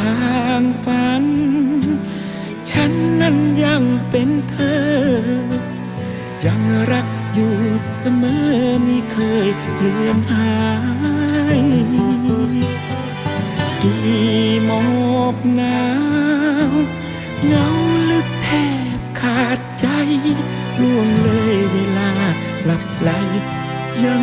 ทางฝัน ฉันนั้นยังเป็นเธอ ยังรักอยู่เสมอไม่เคยเลือนหาย กี่หมอกหนาวเงาลึกแทบขาดใจล่วงเลยเวลาหลับไหลยัง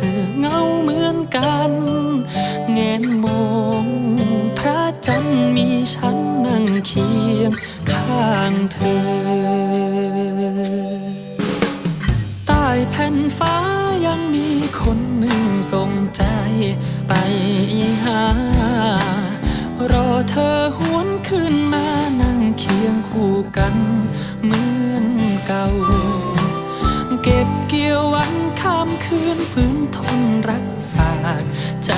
เธอเงาเหมือนกันแงนมองพระจันทร์มีฉันนั่งเคียงข้างเธอ ใต้แผ่นฟ้ายังมีคนหนึ่งส่งใจไปหา รอเธอหวนขึ้นมานั่งเคียงคู่กันเหมือนเก่า เก็บเกี่ยววัน ข้ามคืนฝืนทนรักฝากใจ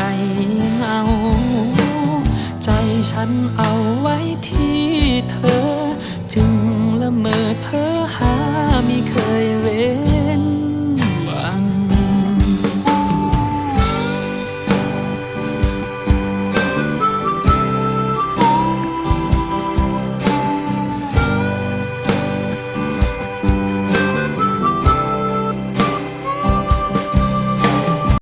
เอาใจฉันเอาไว้ที่